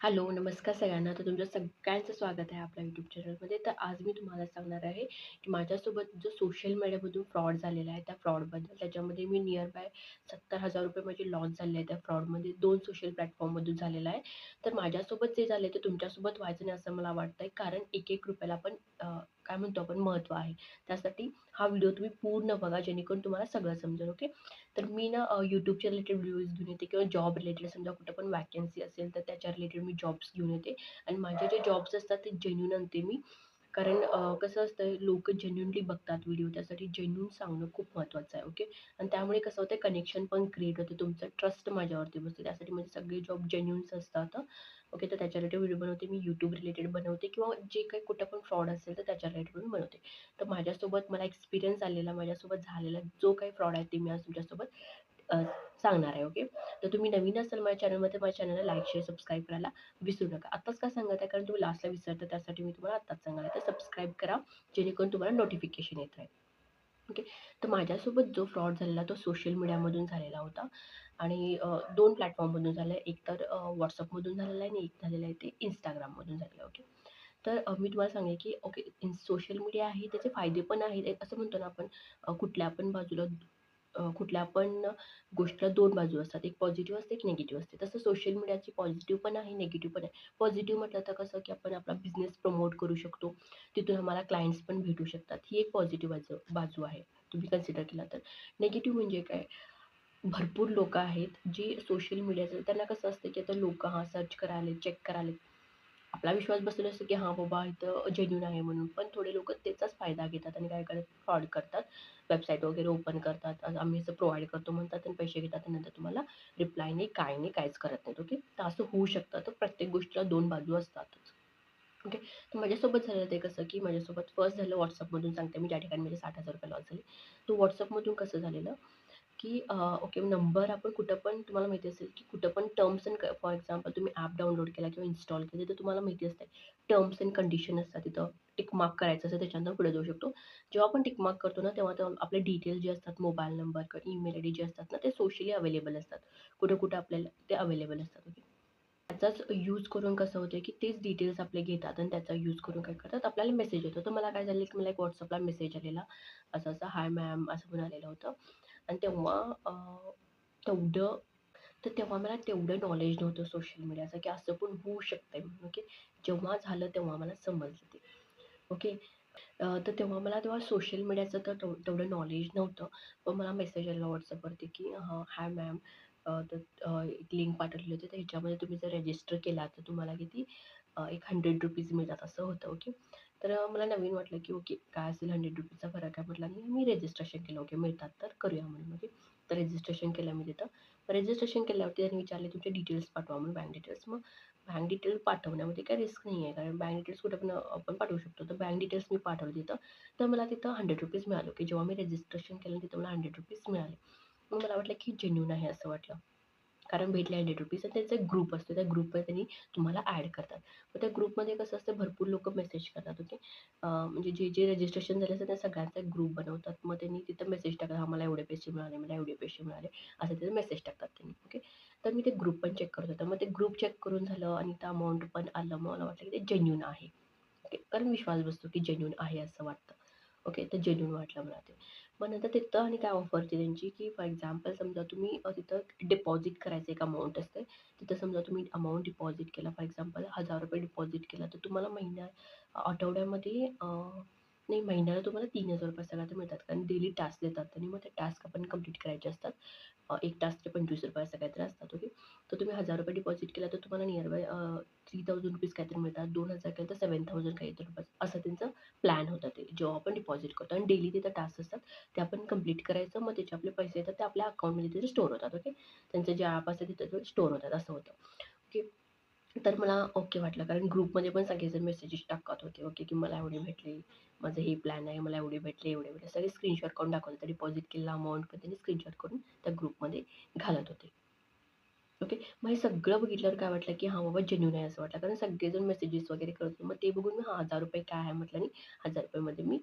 Hello, नमस्कार सगळ्यांना. तर तुमचं सगळ्यांचं स्वागत आहे आपल्या यूट्यूब चॅनलमध्ये. तर आज मी तुम्हाला सांगणार आहे, की माझ्यासोबत जो सोशल मीडियामधून फ्रॉड झालेला आहे, त्या फ्रॉडबद्दल. त्याच्यामध्ये मी नियर बाय ₹70,000 माझे लॉस झाले आहे त्या फ्रॉडमध्ये. दोन सोशल प्लॅटफॉर्ममधून झालेला आहे. तर माझ्यासोबत जे झाले ते तुमच्यासोबत व्हायचं नाही असं मला वाटतं आहे कारण एक-एक रुपयाला पण काय म्हणतो आपण महत्त्व आहे. त्यासाठी हा व्हिडिओ तुम्ही पूर्ण बघा जेणेकरून तुम्हाला सगळं समजेल. ओके. तर मी ना यूट्यूबच्या रिलेटेड व्हिडिओज घेऊन येते किंवा जॉब रिलेटेड समजा कुठं पण वॅकन्सी असेल तर त्याच्या रिलेटेड मी जॉब्स घेऊन येते आणि माझे जे जॉब्स असतात ते जेन्युन आणते मी. कारण कसं असतं लोक जेन्युनली बघतात व्हिडिओ त्यासाठी जेन्युन सांगणं खूप महत्त्वाचं आहे. ओके. आणि त्यामुळे कसं होतं कनेक्शन पण क्रिएट होते. तुमचं ट्रस्ट माझ्यावरती बसते. त्यासाठी माझे सगळे जॉब जेन्युन्स असतात. ओके. तर त्याच्या रिलेटेड व्हिडिओ बनवते मी. यूट्यूब रिलेटेड बनवते किंवा जे काही कुठं पण फ्रॉड असेल तर त्याच्या रिलेटेड पण बनवते. तर माझ्यासोबत मला एक्सपिरियन्स आलेला, माझ्यासोबत झालेला जो काही फ्रॉड आहे ते मी आज तुमच्यासोबत सांगणार आहे. ओके. तर तुम्ही नवीन असाल माझ्या चॅनलमध्ये माझ्या चॅनलला लाईक, शेअर, सबस्क्राईब करायला विसरू नका. आत्ताच का सांगत आहे कारण तुम्ही लास्टला विसरता त्यासाठी मी तुम्हाला आत्ताच सांगणार आहे. तर सबस्क्राईब करा जेणेकरून तुम्हाला नोटिफिकेशन येत राहील. ओके. तर माझ्यासोबत जो फ्रॉड झालेला तो सोशल मीडियामधून झालेला होता आणि दोन प्लॅटफॉर्ममधून झाला आहे. एक तर व्हॉट्सअपमधून झालेला आहे आणि एक झालेलं आहे ते इंस्टाग्राममधून झालेलं आहे. ओके. तर मी तुम्हाला सांगेन की ओके सोशल मीडिया आहे त्याचे फायदे पण आहेत. असं म्हणतो ना आपण कुठल्या पण बाजूला कुठल्या पण गोष्टीला दोन बाजू असतात. एक पॉझिटिव्ह असते, एक निगेटिव्ह असते. तसं सोशल मीडियाची पॉझिटिव्ह पण आहे, निगेटिव्ह पण आहे. पॉझिटिव्ह म्हटलं तर कसं की आपण आपला बिझनेस प्रमोट करू शकतो. तिथून आम्हाला क्लायंट्स पण भेटू शकतात. ही एक पॉझिटिव्ह बाजू बाजू आहे. तुम्ही कन्सिडर केला तर. निगेटिव्ह म्हणजे काय? भरपूर लोकं आहेत जे सोशल मीडियाचं त्यांना कसं असतं की आता लोकं हां, सर्च करायला चेक करायला आपला विश्वास बसलेला असतो की हां बाबा इथं जेन्यून आहे म्हणून. पण थोडे लोक त्याचाच फायदा घेतात आणि काय करतात फ्रॉड करतात. वेबसाईट वगैरे ओपन करतात. आम्ही असं प्रोव्हाइड करतो म्हणतात आणि पैसे घेतात आणि नंतर तुम्हाला रिप्लाय नाही, काय नाही, काहीच करत नाहीत. ओके. तर असं होऊ शकतं. तर प्रत्येक गोष्टीला दोन बाजू असतातच. ओके. तर माझ्यासोबत झालं ते कसं की माझ्यासोबत फर्स्ट झालं व्हॉट्सअपमधून सांगते मी ज्या ठिकाणी माझे ₹60,000 लॉस झाले. तो व्हॉट्सअपमधून कसं झालेलं की ओके नंबर आपण कुठं पण तुम्हाला माहिती असेल की कुठं पण टर्म्स अँड फॉर एक्झाम्पल तुम्ही ॲप डाउनलोड केला किंवा इन्स्टॉल केलं तर तुम्हाला माहिती असते टर्म्स अँड कंडिशन असतात तिथं टिक मार्क करायचं असं त्याच्यानंतर पुढे जाऊ शकतो. जेव्हा आपण टिक मार्क करतो ना तेव्हा तेव्हा आपले डिटेल्स जे असतात मोबाईल नंबर किंवा ईमेल आय डी जे असतात ना ते सोशली अवेलेबल असतात. कुठं-कुठं आपल्याला ते अवेलेबल असतात. ओके. त्याचाच यूज करून कसं होतं की तेच डिटेल्स आपले घेतात आणि त्याचा यूज करून काय करतात आपल्याला मेसेज येतो. तर मला काय झालं की मला एक व्हॉट्सअपला मेसेज आलेला असं-असं हाय मॅम असं म्हणून आलेलं होतं आणि तेव्हा तेवढं तर तेव्हा मला तेवढं नॉलेज नव्हतं सोशल मीडियाचं की असं पण होऊ शकतंय म्हणून. ओके. जेव्हा झालं तेव्हा मला समजलं ते. ओके. तर तेव्हा मला तेव्हा सोशल मीडियाचं तर तेवढं नॉलेज नव्हतं. पण मला मेसेज आला व्हॉट्सअपवरती की हाय मॅम तर एक लिंक पाठवली होती. तर ह्याच्यामध्ये तुम्ही जर रजिस्टर केला तर तुम्हाला किती एक हंड्रेड रुपीज मिळतात असं होतं. ओके. तर मला नवीन वाटलं की ओके काय असेल ₹100चा फरक आहे म्हटलं आणि मी रजिस्ट्रेशन केलं. ओके मिळतात तर करूया म्हणून. ओके. तर रजिस्ट्रेशन केलं मी तिथं. रजिस्ट्रेशन केल्यावरती त्यांनी विचारले तुमचे डिटेल्स पाठवा म्हणून बँक डिटेल्स. मग बँक डिटेल्स पाठवण्यामध्ये काही रिस्क नाही आहे. कारण बँक डिटेल्स कुठे पण आपण पाठवू शकतो. तर बँक डिटेल्स मी पाठवले तिथं. तर मला तिथं हंड्रेड रुपीज मिळालो की जेव्हा मी रजिस्ट्रेशन केलं तिथं मला ₹100 मिळाले. मग मला वाटलं की जेन्यून आहे असं वाटलं. कारण भेटले ₹100 आणि त्यांचा ग्रुप असतो. त्या ग्रुपमध्ये त्यांनी तुम्हाला ॲड करतात. मग त्या ग्रुपमध्ये कसं असतं भरपूर लोक मेसेज करतात. ओके. म्हणजे जे, जे रजिस्ट्रेशन झालं असतं त्या सगळ्यांचा ग्रुप बनवतात. मग त्यांनी तिथं मेसेज टाकतात, आम्हाला मला एवढे पैसे मिळाले, मला एवढे पैसे मिळाले." असं तिथं मेसेज टाकतात त्यांनी. ओके. तर मी ते ग्रुप पण चेक करत होतं मग ते ग्रुप चेक करून झालं आणि त्या अमाऊंट पण आलं. मग मला वाटलं की ते जेन्युन आहे. ओके. कारण विश्वास बसतो की जेन्युन आहे असं वाटतं. ओके. तर जेन्युन वाटलं मला ते. मग नंतर तिथं आणि काय ऑफर ती त्यांची की फॉर एक्झाम्पल समजा तुम्ही तिथं डिपॉझिट करायचं एक अमाऊंट असते. तिथं समजा तुम्ही अमाऊंट डिपॉझिट केला फॉर एक्झाम्पल ₹1000 डिपॉझिट केला तर तुम्हाला महिन्या आठवड्यामध्ये नाही महिन्याला तुम्हाला ₹3000 सगळ्यात मिळतात. कारण डेली टास्क देतात आणि मग ते टास्क आपण कंप्लीट करायचे असतात. अ, एक टास्कचे ₹25 असं काहीतरी असतात. ओके. तर तुम्ही ₹1000 डिपॉझिट केला तर तुम्हाला नियर बाय अ, ₹3000 काहीतरी मिळतात. दोन हजार केलं तर 7000 काहीतरी रुपये असं त्यांचं प्लॅन होतं ते. जेव्हा आपण डिपॉझिट करतो आणि डेली तिथं टास्क असतात. ते आपण कंप्लीट करायचं. मग त्याचे आपले पैसे येतात ते आपल्या अकाउंटमध्ये तिथे स्टोअर होतात. ओके. त्यांचं जे ॲप असतात तिथे स्टोअर होतात असं होतं. ओके. तर मला ओके वाटलं कारण ग्रुपमध्ये पण सगळेजण मेसेजेस टाकत होते. ओके की मला एवढी भेटली माझं हे प्लॅन आहे. मला एवढे भेटले, एवढे भेटले. सगळे स्क्रीनशॉट करून दाखवत होते. डिपॉझिट केलेला अमाऊंट पण त्यांनी स्क्रीनशॉट करून त्या ग्रुपमध्ये घालत होते. ओके. मग हे सगळं बघितल्यावर काय वाटलं की हां बाबा जेन्युइन आहे असं वाटलं. कारण सगळेजण मेसेजेस वगैरे करत होते. मग ते बघून मी हजार रुपये काय आहे म्हटलं आणि हजार रुपयेमध्ये मी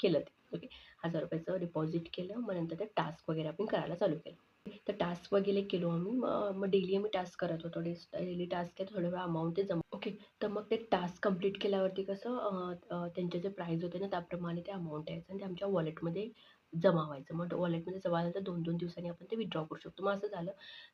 केलं ते. ओके. हजार रुपयाचं डिपॉझिट केलं. मग नंतर ते टास्क वगैरे आपण करायला चालू केलं. तर टास्क वगैरे केलो आम्ही. मग डेली आम्ही टास्क करत होतो. डेस डेली टास्क आहे थोडा वेळ अमाऊंट ते जमा. ओके तर मग ते टास्क कंप्लीट केल्यावरती कसं त्यांचे जे प्राईज होते ना त्याप्रमाणे ते अमाऊंट यायचं आणि ते आमच्या वॉलेटमध्ये जमा व्हायचं मग वॉलेटमध्ये जमा झालं तर दोन दोन दिवसांनी आपण ते विथड्रॉ करू शकतो. मग असं झालं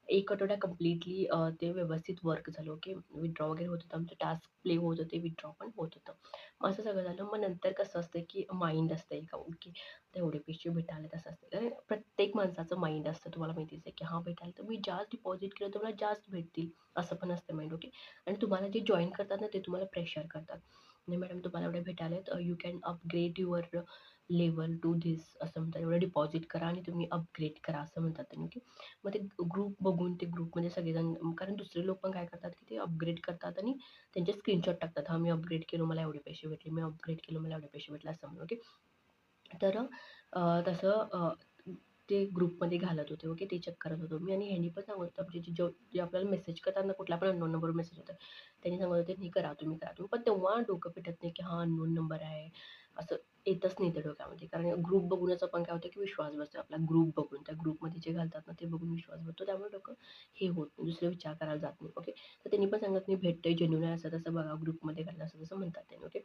एक आठवड्या कम्प्लिटली ते व्यवस्थित वर्क झालं ओके विथड्रॉ वगैरे होत होतं. आमचं टास्क प्ले होत होते विथड्रॉ पण होत होतं. मग असं सगळं झालं. मग नंतर कसं असतं की माइंड असतं का? ओके तेवढे पैसे भेटायला तसं असतं कारण प्रत्येक माणसाचं माइंड असतं. तुम्हाला माहितीच आहे की हां भेटायला तर मी जास्त डिपॉझिट केलं तर मला जास्त भेटतील. असं पण असतं माइंड ओके आणि तुम्हाला जे जॉईन करतात ना ते तुम्हाला प्रेशर करतात. नाही मॅडम तुम्हाला एवढे भेटायला you can upgrade your level to this असं म्हणतात. एवढं डिपॉझिट करा आणि तुम्ही अपग्रेड करा असं म्हणतात त्यांनी ओके मग ते ग्रुप बघून ते ग्रुपमध्ये सगळेजण कारण दुसरे लोक पण काय करतात की ते अपग्रेड करतात आणि त्यांचे स्क्रीनशॉट टाकतात. हा मी अपग्रेड केलो मला एवढे पैसे भेटले मी अपग्रेड केलो मला एवढे पैसे भेटले असं म्हणून ओके तर तसं ते ग्रुपमध्ये घालत होते ओके ते चेक करत होतो मी आणि ह्यांनी पण सांगत होतं म्हणजे जे जे आपल्याला मेसेज करतात ना कुठला पण अननोन नंबरवर मेसेज होतं त्यांनी सांगत होते हे करा तुम्ही करा. तुम्ही पण तेव्हा डोकं पेटत नाही की हा अननोन नंबर आहे असं येतच नाही ते डोक्यामध्ये. कारण ग्रुप बघूनच आपण काय होतं की विश्वास बसतो. आपला ग्रुप बघून त्या ग्रुपमध्ये जे घालतात ना ते बघून विश्वास बसतो. त्यामुळे डोकं हे होत नाही. दुसरे विचार करायला जात नाही. ओके तर त्यांनी पण सांगत नाही भेटतंय जेन्युन आहे असं तसं बघा ग्रुपमध्ये घातलं असं तसं म्हणतात त्यांनी. ओके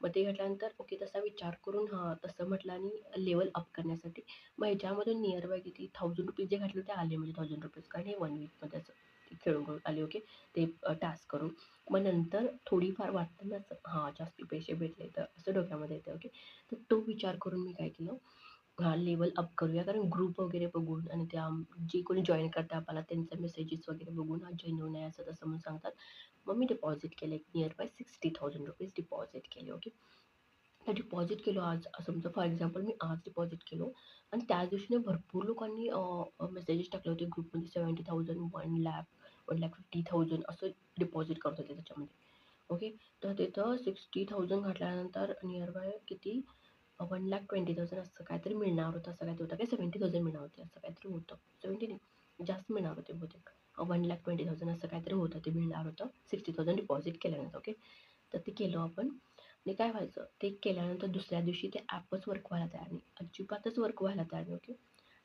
मग ते घातल्यानंतर ओके तसा विचार करून हां तसं म्हटलं आणि लेवल अप करण्यासाठी मग ह्याच्यामधून नियर बाय किती थाउजंड रुपीज जे घातले ते आले म्हणजे थाउजंड रुपीज कारण हे वन वीकमध्ये असं खेळून खेळून आले ओके? ते टास्क करून. मग नंतर थोडीफार वाटतं ना असं हां जास्त पैसे भेटले तर असं डोक्यामध्ये येतं ओके? तर तो विचार करून मी काय केलं हा लेवल अप करूया. कारण ग्रुप वगैरे बघून आणि त्या जे कोणी जॉईन करतात आपल्याला त्यांचे मेसेजेस वगैरे बघून हा जॉईन होऊ नये असं तसं म्हणून सांगतात. मग मी डिपॉझिट केले near by sixty thousand rupees deposit केले ओके? डिपॉझिट केलो आज. समजा फॉर एक्झाम्पल मी आज डिपॉझिट केलो. आणि त्याच दिवशीने भरपूर लोकांनी मेसेजेस टाकले होते ग्रुपमध्ये seventy thousand one lakh one lakh fifty thousand असं डिपॉझिट करत होते त्याच्यामध्ये. ओके तर तिथं सिक्स्टी थाउजंड घातल्यानंतर नियर बाय किती? वन लॅक ट्वेंटी थाउजंड असं काहीतरी मिळणार होतं असं काहीतरी होतं. काय? सेवन्टी थाउजंड मिळणार होते असं काहीतरी होतं. सेवन्टी नाही जास्त मिळणार होते बहुतेक. वन लॅक ट्वेंटी थाउजंड असं काहीतरी होतं ते मिळणार होतं. सिक्स्टी थाउजंड डिपॉझिट केल्यानंतर ओके तर ते केलं आपण. आणि काय व्हायचं? ते केल्यानंतर दुसऱ्या दिवशी ते ॲपच वर्क व्हायला तयार नाही. अजिबातच वर्क व्हायला तयार नाही ओके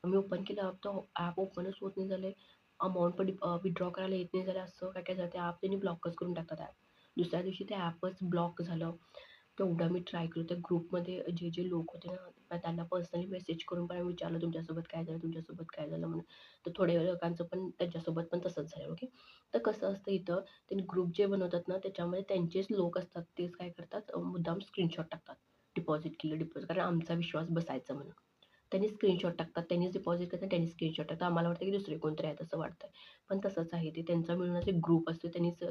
आम्ही ओपन केलं ॲप तर ॲप ओपनच होत नाही झाले. अमाऊंट पण विड्रॉ करायला येत नाही झालं असं. काय काय झालं ते ॲप त्यांनी ब्लॉकच करून टाकतात ॲप दुसऱ्या दिवशी ते ॲपच ब्लॉक झालं. तेवढं मी ट्राय केलं. त्या ग्रुपमध्ये जे जे लोक होते ना त्यांना पर्सनली मेसेज करून पण विचारलं तुमच्यासोबत काय झालं? तुमच्यासोबत काय झालं? म्हणून. तर थोड्या लोकांचं पण त्यांच्यासोबत पण तसंच झालं ओके? तर कसं असतं इथं ते ग्रुप जे बनवतात ना त्याच्यामध्ये त्यांचेच लोक असतात. तेच काय करतात? मुद्दाम स्क्रीनशॉट टाकतात. डिपॉझिट केलं डिपॉझिट कारण आमचा विश्वास बसायचा म्हणून. त्यांनी स्क्रीनशॉट टाकतात. त्यांनीच डिपॉझिट करतात त्यांनी स्क्रीनशॉट टाकतात. आम्हाला वाटतं की दुसरे कोणतरी आहेत असं वाटतं पण तसंच आहे ते. त्यांचा मिळून जे ग्रुप असतो त्यांनीच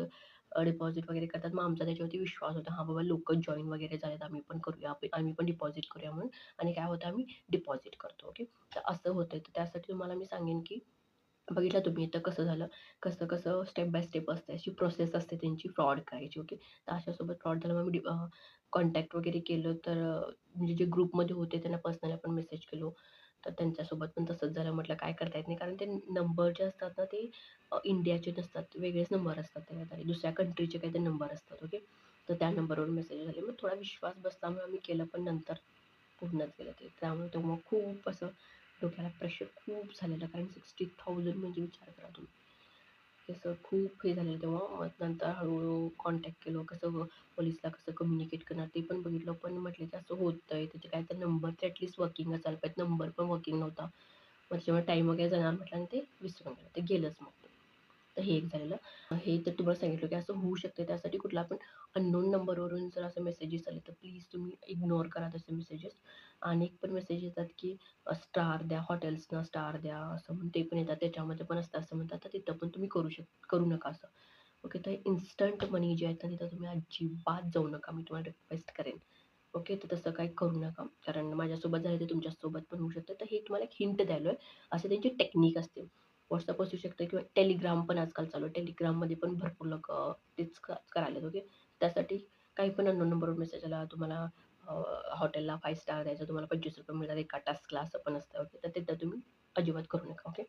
डिपॉझिट वगैरे करतात. मग आमचा त्याच्यावरती विश्वास होता हां बाबा लोक जॉईन वगैरे झालेत आम्ही पण करूया आम्ही पण डिपॉझिट करूया म्हणून. आणि काय होतं आम्ही डिपॉझिट करतो ओके तर असं होतं तर त्यासाठी तुम्हाला मी सांगेन की बघितलं तुम्ही इथं कसं झालं? कसं कसं स्टेप बाय स्टेप असते अशी प्रोसेस असते त्यांची फ्रॉड करायची ओके तर अशासोबत फ्रॉड झालं मग मी कॉन्टॅक्ट वगैरे केलं. तर म्हणजे जे ग्रुपमध्ये होते त्यांना पर्सनली आपण मेसेज केलो. तर त्यांच्यासोबत पण तसंच झालं. म्हटलं काय करता येत नाही. कारण ते नंबर जे असतात ना ते इंडियाचे नसतात. वेगळेच नंबर असतात त्याच्यात दुसऱ्या कंट्रीचे काहीतरी नंबर असतात ओके तर त्या नंबरवर मेसेज झाले मग थोडा विश्वास बसल्यामुळे आम्ही केलं पण नंतर पूर्णच केलं ते. त्यामुळे तेव्हा खूप असं डोक्याला प्रेशर खूप झालेलं. कारण सिक्स्टी थाउजंड म्हणजे विचार करा तुम्ही. असं खूप हे झालेलं तेव्हा. मग नंतर हळूहळू कॉन्टॅक्ट केलं कसं पोलिसला कसं कम्युनिकेट करणार ते पण बघितलं. पण म्हटलं की असं होतं आहे त्याचे काय तर नंबर ते ॲटलीस्ट वर्किंग असायला पाहिजे नंबर पण वर्किंग नव्हता. मग त्याच्यामुळे टाईम वगैरे जाणार म्हटलं आणि ते विसरून गेलं. ते गेलंच मग. हे एक झालेलं. हे तर तुम्हाला सांगितलं की असं होऊ शकते त्यासाठी कुठला पण अननोन नंबरवरून जर असं मेसेजेस आले तर प्लीज तुम्ही इग्नोर करा तसे मेसेजेस आणि एक पण मेसेज येतात की स्टार द्या हॉटेल्सना स्टार द्या असं म्हणून ते पण येतात. त्याच्यामध्ये पण असतं असं म्हणतात. तर तिथं पण तुम्ही करू शक करू नका असं. ओके तर इन्स्टंट मनी जे आहेत ना तिथं तुम्ही अजिबात जाऊ नका. मी तुम्हाला रिक्वेस्ट करेन. ओके तर तसं काही करू नका. कारण माझ्यासोबत झालं ते तुमच्यासोबत पण होऊ शकतं. तर हे तुम्हाला एक हिंट द्यायलो आहे असं त्यांची टेक्निक असते व्हॉट्सअप असू शकतं किंवा टेलिग्राम पण आजकाल चालू आहे. टेलिग्राममध्ये पण भरपूर लोक तेच करायला ओके त्यासाठी काही पण अननोन नंबरवर मेसेज आला तुम्हाला हॉटेलला फाय स्टार द्यायचं तुम्हाला पंचवीस रुपये मिळतात एका टास्कला असं पण असतं ओके तर तिथं तुम्ही अजिबात करू नका ओके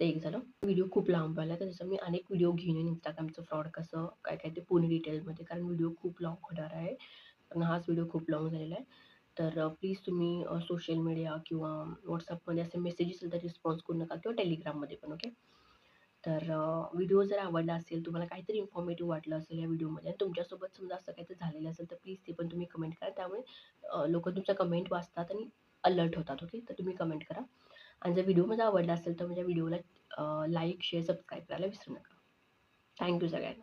ते एक झालं. व्हिडिओ खूप लांब व्हायला तर जसं मी अनेक व्हिडिओ घेऊन येईन इंस्टाग्रामचं फ्रॉड कसं काय काय ते पूर्ण डिटेलमध्ये कारण व्हिडिओ खूप लाँग होणार आहे. कारण हाच व्हिडिओ खूप लाँग झालेला आहे. तर प्लीज तुम्ही सोशल मीडिया किंवा व्हॉट्सअपमध्ये असे मेसेजेस तर रिस्पॉन्स करू नका किंवा टेलिग्राममध्ये पण ओके तर व्हिडिओ जर आवडला असेल तुम्हाला काहीतरी इन्फॉर्मेटिव्ह वाटलं असेल या व्हिडिओमध्ये आणि तुमच्यासोबत समजा असं काहीतरी झालेलं असेल तर प्लीज ते पण तुम्ही कमेंट करा. त्यामुळे लोक तुमच्या कमेंट वाचतात आणि अलर्ट होतात ओके तर तुम्ही कमेंट करा. आणि जर व्हिडिओ माझा आवडला असेल तर माझ्या व्हिडिओला लाईक शेअर सबस्क्राईब करायला विसरू नका. थँक्यू सगळ्यांना.